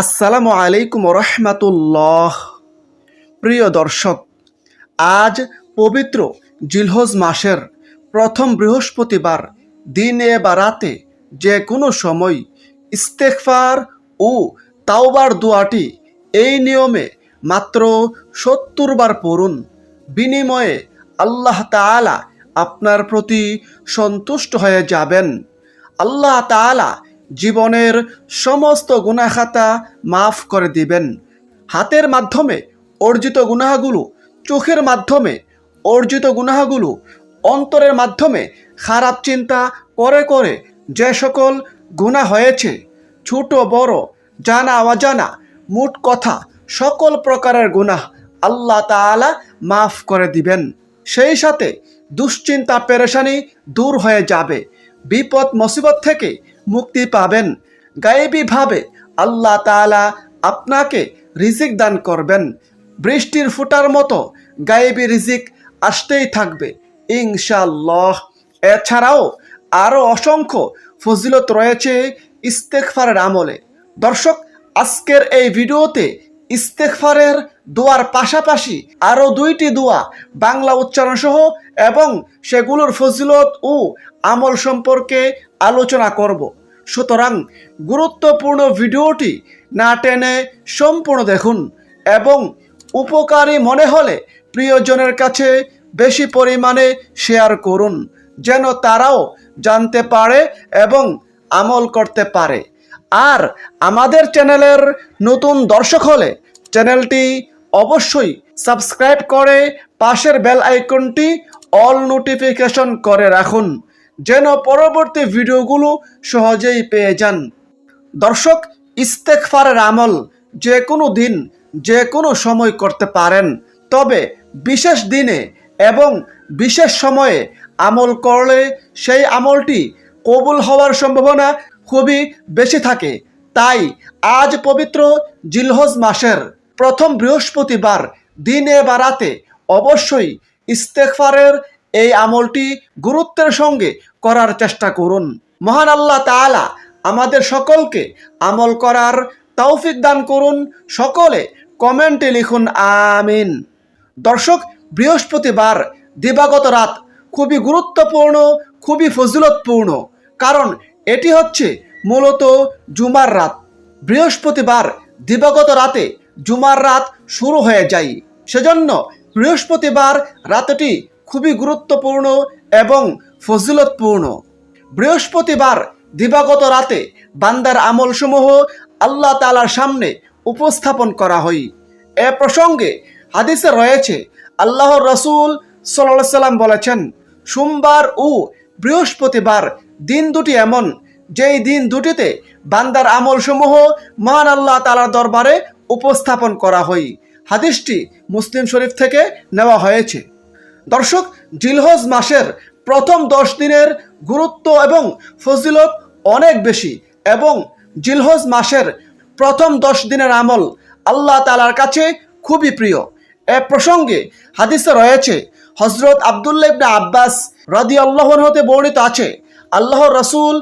আসসালামু আলাইকুম রহমাতুল্লাহ প্রিয় দর্শক, আজ পবিত্র জিলহজ মাসের প্রথম বৃহস্পতিবার, দিনে বা রাতে যে কোনো সময় ইস্তেকফার ও তাওবার দোয়াটি এই নিয়মে মাত্র সত্তর বার পড়ুন। বিনিময়ে আল্লাহ তাআলা আপনার প্রতি সন্তুষ্ট হয়ে যাবেন। আল্লাহ তাআলা জীবনের সমস্ত গুনাখাতা মাফ করে দিবেন। হাতের মাধ্যমে অর্জিত গুনাহগুলো, চোখের মাধ্যমে অর্জিত গুনাহগুলো, অন্তরের মাধ্যমে খারাপ চিন্তা করে করে যে সকল গুনাহ হয়েছে, ছোট, বড়, জানা, অজানা, মোট কথা, সকল প্রকারের গুনাহ আল্লাহ তাআলা মাফ করে দিবেন। সেই সাথে দুশ্চিন্তা, পেরেশানি দূর হয়ে যাবে। বিপদ, মুসিবত থেকে মুক্তি পাবেন। গায়েবীভাবে আল্লাহ তাআলা আপনাকে রিজিক দান করবেন। বৃষ্টির ফুটার মতো গায়েবী রিজিক আসতেই থাকবে ইনশাল্লাহ এছাড়াও আরও অসংখ্য ফজিলত রয়েছে ইস্তেকফারের আমলে। দর্শক, আজকের এই ভিডিওতে ইস্তেকফারের দোয়ার পাশাপাশি আরও দুইটি দোয়া, বাংলা উচ্চারণ সহ এবং সেগুলোর ফজিলত ও আমল সম্পর্কে আলোচনা করব। সুতরাং গুরুত্বপূর্ণ ভিডিওটি না টেনে সম্পূর্ণ দেখুন এবং উপকারী মনে হলে প্রিয়জনের কাছে বেশি পরিমাণে শেয়ার করুন, যেন তারাও জানতে পারে এবং আমল করতে পারে। আর আমাদের চ্যানেলের নতুন দর্শক হলে চ্যানেলটি অবশ্যই সাবস্ক্রাইব করে পাশের বেল আইকনটি অল নোটিফিকেশন করে রাখুন। যেন পরবর্তী ভিডিওগুলো সহজেই পেয়ে যান। দর্শক ইস্তেকফারের আমল যে কোনো দিন, যে কোনো সময় করতে পারেন। তবে বিশেষ দিনে এবং বিশেষ সময়ে আমল করলে সেই আমলটি কবুল হওয়ার সম্ভাবনা খুবই বেশি থাকে। তাই আজ পবিত্র জিলহজ মাসের প্রথম বৃহস্পতিবার দিনে বা রাতে অবশ্যই ইস্তেকফারের এই আমলটি গুরুত্বের সঙ্গে করার চেষ্টা করুন। মহান আল্লাহ তাআলা আমাদের সকলকে আমল করার তৌফিক দান করুন। সকলে কমেন্টে লিখুন, আমিন। দর্শক, বৃহস্পতিবার দিবাগত রাত খুবই গুরুত্বপূর্ণ, খুবই ফজিলতপূর্ণ, কারণ এটি হচ্ছে মূলত জুমার রাত। বৃহস্পতিবার দিবাগত রাতে জুমার রাত শুরু হয়ে যায়। সেজন্য বৃহস্পতিবার রাতটি খুবই গুরুত্বপূর্ণ এবং ফজিলতপূর্ণ। বৃহস্পতিবার দিবাগত রাতে বান্দার আমলসমূহ আল্লাহ তালার সামনে উপস্থাপন করা হয়। এ প্রসঙ্গে হাদিসে রয়েছে আল্লাহ রসুল সাল্লাহ সাল্লাম বলেছেন, সোমবার ও বৃহস্পতিবার দিন দুটি এমন, যেই দিন দুটিতে বান্দার আমলসমূহ মহান আল্লাহ তালার দরবারে উপস্থাপন করা হয়। হাদিসটি মুসলিম শরীফ থেকে নেওয়া হয়েছে। দর্শক, জিলহজ মাসের প্রথম দশ দিনের গুরুত্ব এবং ফজিলত অনেক বেশি এবং জিলহজ মাসের প্রথম দশ দিনের আমল আল্লাহ তালার কাছে খুবই প্রিয়। এ প্রসঙ্গে হাদিসে রয়েছে হজরত আবদুল্লাহ ইবনে আব্বাস রাদি আল্লাহর হতে বর্ণিত আছে আল্লাহ রসুল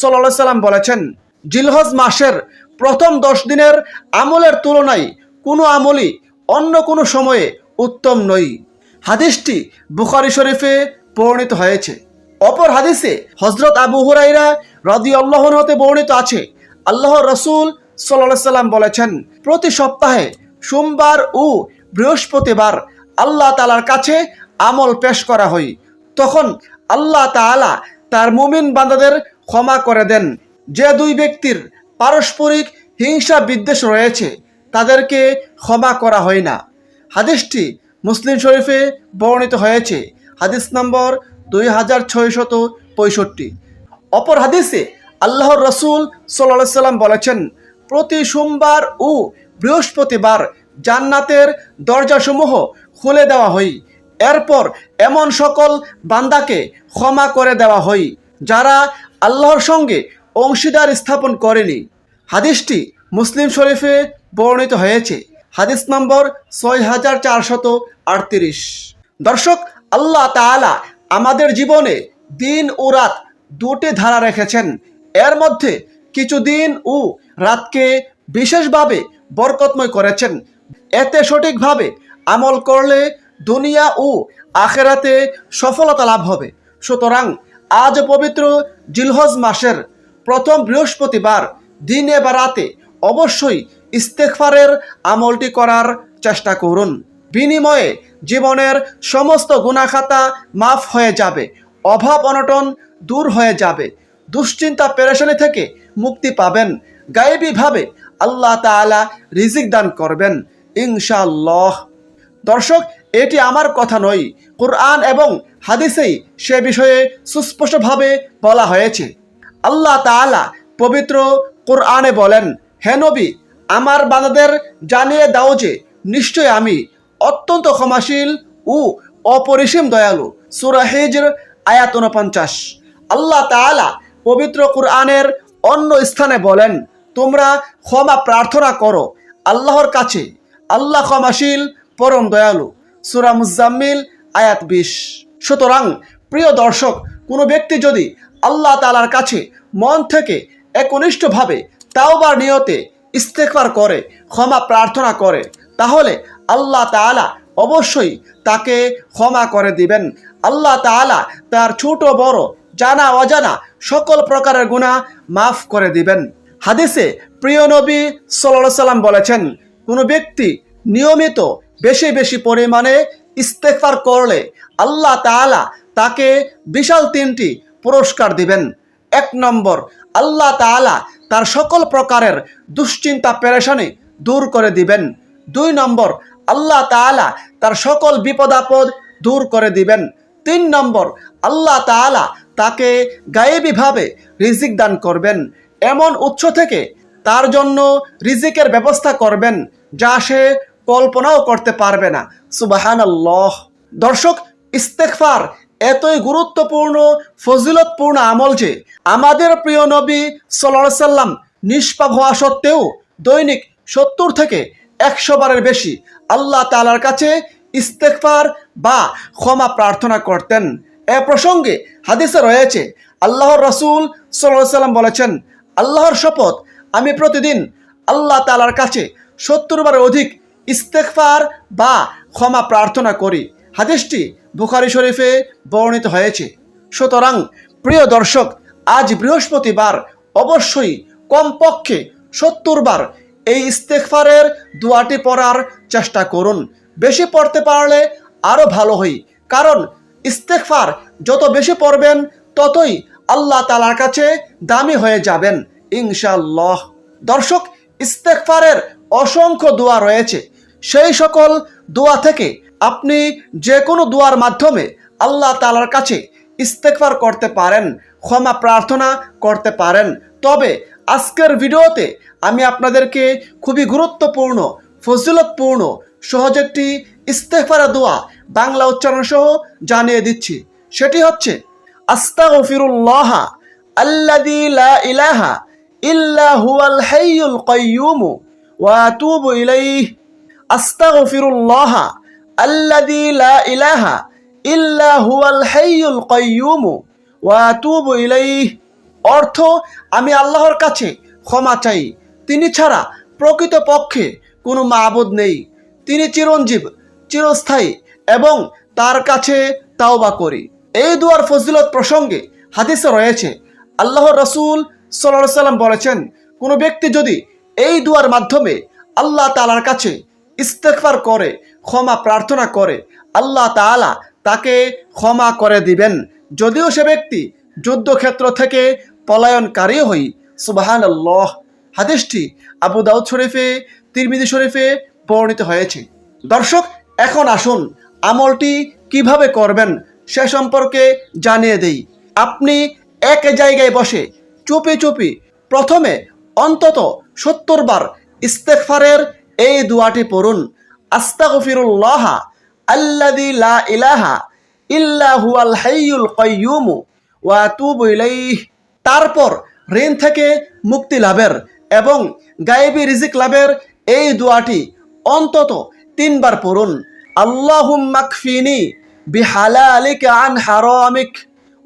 সাল্লাহ সাল্লাম বলেছেন, জিলহজ মাসের প্রথম দশ দিনের আমলের তুলনায় কোনো আমলই অন্য কোনো সময়ে উত্তম নই হাদিসটি বুখারি শরীফে বর্ণিত হয়েছে। অপর হাদিসে হজরত আবু হুরাইরা রদি আল্লাহর হতে বর্ণিত আছে। আল্লাহ রসুল সাল্লাহ সাল্লাম বলেছেন, প্রতি সপ্তাহে সোমবার ও বৃহস্পতিবার আল্লাহ তালার কাছে আমল পেশ করা হয়। তখন আল্লাহ তাআলা তার মুমিন বান্দাদের ক্ষমা করে দেন। যে দুই ব্যক্তির পারস্পরিক হিংসা বিদ্বেষ রয়েছে, তাদেরকে ক্ষমা করা হয় না। হাদিসটি মুসলিম শরীফে বর্ণিত হয়েছে। হাদিস নম্বর দুই হাজার ছয়শত পঁয়ষট্টি। অপর হাদিসে আল্লাহর রসুল সাল্লাহ সাল্লাম বলেছেন, প্রতি সোমবার ও বৃহস্পতিবার জান্নাতের দরজাসমূহ খুলে দেওয়া হয়। এরপর এমন সকল বান্দাকে ক্ষমা করে দেওয়া হয়, যারা আল্লাহর সঙ্গে অংশীদার স্থাপন করেনি। হাদিসটি মুসলিম শরীফে বর্ণিত হয়েছে। হাদিস নম্বর ছয় হাজার চারশত আটত্রিশ। দর্শক আল্লাহ তাআলা আমাদের জীবনে দিন ও রাত দুটি ধারা রেখেছেন। এর মধ্যে কিছু দিন ও রাতকে বিশেষভাবে বরকতময় করেছেন। এতে সঠিকভাবে আমল করলে দুনিয়া ও আখেরাতে সফলতা লাভ হবে। সুতরাং আজ পবিত্র জিলহজ মাসের প্রথম বৃহস্পতিবার দিনে বা রাতে অবশ্যই ইস্তেকফারের আমলটি করার চেষ্টা করুন। বিনিময়ে জীবনের সমস্ত গুণাখাতা মাফ হয়ে যাবে, অভাব অনটন দূর হয়ে যাবে, দুশ্চিন্তা পেরেশানি থেকে মুক্তি পাবেন, গায়েবীভাবে আল্লাহ তাআলা রিজিক দান করবেন, ইনশাআল্লাহ। দর্শক, এটি আমার কথা নয়, কোরআন এবং হাদিসেই সে বিষয়ে সুস্পষ্টভাবে বলা হয়েছে। আল্লাহ তাআলা পবিত্র কোরআনে বলেন, হে নবী, আমার বান্দাদের জানিয়ে দাও যে নিশ্চয় আমি অত্যন্ত ক্ষমাশীল ও অপরিসীম দয়ালু। সূরা হিজর, আয়াত উনপঞ্চাশ আল্লাহ তাআলা পবিত্র কোরআনের অন্য স্থানে বলেন, তোমরা ক্ষমা প্রার্থনা করো আল্লাহর কাছে। আল্লাহ ক্ষমাশীল, পরম দয়ালু। সুরা মুজাম্মিল, আয়াত বিশ। সুতরাং, প্রিয় দর্শক, কোনো ব্যক্তি যদি আল্লাহ তালার কাছে মন থেকে একনিষ্ঠভাবে তাওবার নিয়তে ইস্তেকবার করে, ক্ষমা প্রার্থনা করে, তাহলে আল্লাহ তাআলা অবশ্যই তাকে ক্ষমা করে দিবেন। আল্লাহ তাআলা তার ছোট, বড়, জানা, অজানা সকল প্রকারের গুণা মাফ করে দিবেন। হাদিসে প্রিয় নবী সাল্লাহ সাল্লাম বলেছেন, কোনো ব্যক্তি নিয়মিত বেশি বেশি পরিমাণে ইস্তেফার করলে আল্লাহ তাআলা তাকে বিশাল তিনটি পুরস্কার দিবেন। এক নম্বর, আল্লাহ তাআলা তার সকল প্রকারের দুশ্চিন্তা, পেরেশানি দূর করে দিবেন। দুই নম্বর আল্লাহ তাআলা তার সকল বিপদ আপদ দূর করে দিবেন। তিন নম্বর, আল্লাহ তাআলা তাকে গায়েবীভাবে রিজিক দান করবেন। এমন উৎস থেকে তার জন্য রিজিকের ব্যবস্থা করবেন যা সে কল্পনাও করতে পারবে না। সুবাহান আল্লাহ দর্শক ইস্তেকফার এতই গুরুত্বপূর্ণ, ফজিলতপূর্ণ আমল যে আমাদের প্রিয় নবী সাল্লাম নিষ্পাপ হওয়া সত্ত্বেও দৈনিক সত্তর থেকে একশো বারের বেশি আল্লাহ তালার কাছে ইস্তেকফার বা ক্ষমা প্রার্থনা করতেন। এ প্রসঙ্গে হাদিসে রয়েছে, আল্লাহর রসুল সাল্লাহ সাল্লাম বলেছেন, আল্লাহর শপথ আমি প্রতিদিন আল্লাহ তালার কাছে সত্তর বারের অধিক ইস্তেকফার বা ক্ষমা প্রার্থনা করি। হাদিসটি বুখারি শরীফে বর্ণিত হয়েছে। সুতরাং প্রিয় দর্শক, আজ বৃহস্পতিবার অবশ্যই কমপক্ষে সত্তর বার এই ইস্তেকফারের দোয়াটি পড়ার চেষ্টা করুন। বেশি পড়তে পারলে আরও ভালো হই কারণ ইস্তেকফার যত বেশি পড়বেন, ততই আল্লাহ তালার কাছে দামি হয়ে যাবেন। ইনশাল্লাহ দর্শক ইস্তেকফারের অসংখ্য দোয়া রয়েছে। সেই সকল দোয়া থেকে আপনি যে কোনো দোয়ার মাধ্যমে আল্লাহ তালার কাছে ইস্তেকফার করতে পারেন, ক্ষমা প্রার্থনা করতে পারেন। তবে আজকের ভিডিওতে আমি আপনাদেরকে খুবই গুরুত্বপূর্ণ, ফজিলতপূর্ণ, সহজ একটি ইস্তেকফারা দোয়া বাংলা উচ্চারণ সহ জানিয়ে দিচ্ছি। সেটি হচ্ছে, আস্তাগফিরুল্লাহ আল্লাযী লা ইলাহা ইল্লা হুয়াল হাইয়ুল কাইয়্যুম ওয়া আল্লাযী লা ইলাহা হুয়াল ওয়া অর্থ আমি আল্লাহর কাছে ক্ষমা চাই। তিনি ছাড়া প্রকৃত পক্ষে কোনো মাবুদ নেই। তিনি চিরঞ্জীব, চিরস্থায়ী এবং তার কাছে তাওবা করি। এই দুয়ার ফজিলত প্রসঙ্গে হাদিসে রয়েছে আল্লাহ রসুল সাল্লাহ সাল্লাম বলেছেন, কোনো ব্যক্তি যদি এই দুয়ার মাধ্যমে আল্লাহ তালার কাছে ইস্তেকফার করে, ক্ষমা প্রার্থনা করে, আল্লাহ তাআলা তাকে ক্ষমা করে দিবেন। যদিও সে ব্যক্তি যুদ্ধক্ষেত্র থেকে পলায়নকারী হই। সুবাহান আল্লাহ হাদিসটি আবু দাউদ শরীফে তিরমিদি শরীফে বর্ণিত হয়েছে। দর্শক, এখন আসুন আমলটি কীভাবে করবেন সে সম্পর্কে জানিয়ে দেই। আপনি এক জায়গায় বসে চুপি চুপি প্রথমে অন্তত সত্তর বার ইস্তেকফারের এই দুয়াটি পড়ুন। আস্তাগফিরুল্লাহ আল্লাযী লা ইলাহা ইল্লা হুয়াল হাইয়ুল ওয়া তারপর ঋণ থেকে মুক্তি লাভের এবং গায়েবি রিজিক লাভের এই দোয়াটি অন্তত তিনবার পড়ুন। আল্লাহুম্মাকফিনি বিহালালিকা আন হারামিক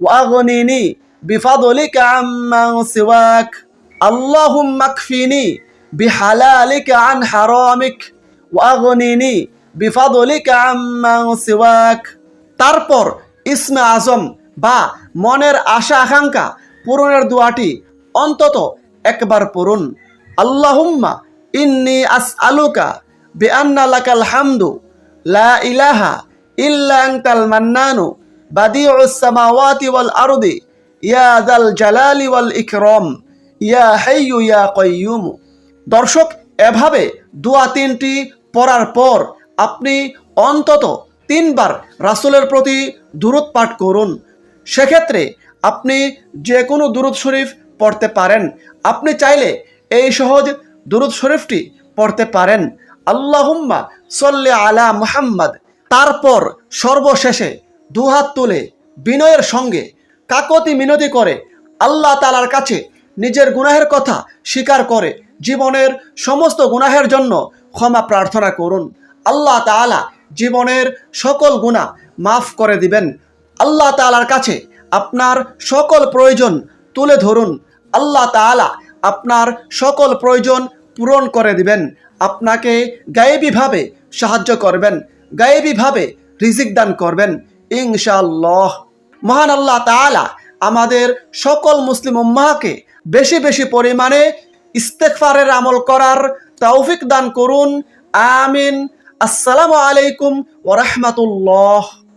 ওয়াগনিনি বিফাদলিকা আম্মান সিওয়াক। আল্লাহুম্মাকফিনি বিহালালিকা আন হারামিক ওয়াগনিনি বিফাদলিকা আম্মান সিওয়াক। তারপর ইসমে আজম বা মনের আশা আকাঙ্ক্ষা পূরণের দোয়াটি অন্তত একবার পড়ুন। আল্লাহুম্মা ইন্নি আস আলুকা বেআন্না লাকাল হামদু, লা ইলাহা ইল্লা আনতাল মান্নানু, বাদিউস সামাওয়াতি ওয়াল আরদি, ইয়া দাল জালালি ওয়াল ইকরাম, ইয়া হাইয়ু ইয়া কাইয়ুম। দর্শক, এভাবে দোয়া তিনটি পড়ার পর আপনি অন্তত তিনবার রাসূলের প্রতি দূরত পাঠ করুন। সেক্ষেত্রে আপনি যে কোনো দুরুদ শরীফ পড়তে পারেন। আপনি চাইলে এই সহজ দুরুদ শরীফটি পড়তে পারেন। আল্লাহুম্মা সল্লে আলা মুহাম্মদ। তারপর সর্বশেষে দুহাত তুলে বিনয়ের সঙ্গে কাকতি মিনতি করে আল্লাহ তালার কাছে নিজের গুনাহের কথা স্বীকার করে জীবনের সমস্ত গুনাহের জন্য ক্ষমা প্রার্থনা করুন। আল্লাহ তাআলা জীবনের সকল গুনাহ মাফ করে দিবেন। আল্লাহ তাআলার কাছে আপনার সকল প্রয়োজন তুলে ধরুন। আল্লাহ তাআলা আপনার সকল প্রয়োজন পূরণ করে দিবেন। আপনাকে গায়েবীভাবে সাহায্য করবেন, গায়েবীভাবে রিজিক দান করবেন। ইনশাআল্লাহ। মহান আল্লাহ তাআলা আমাদের সকল মুসলিম উম্মাহকে বেশি বেশি পরিমাণে ইস্তেকফারের আমল করার তৌফিক দান করুন। আমিন। আসসালামু আলাইকুম ওরহমতুল্লাহ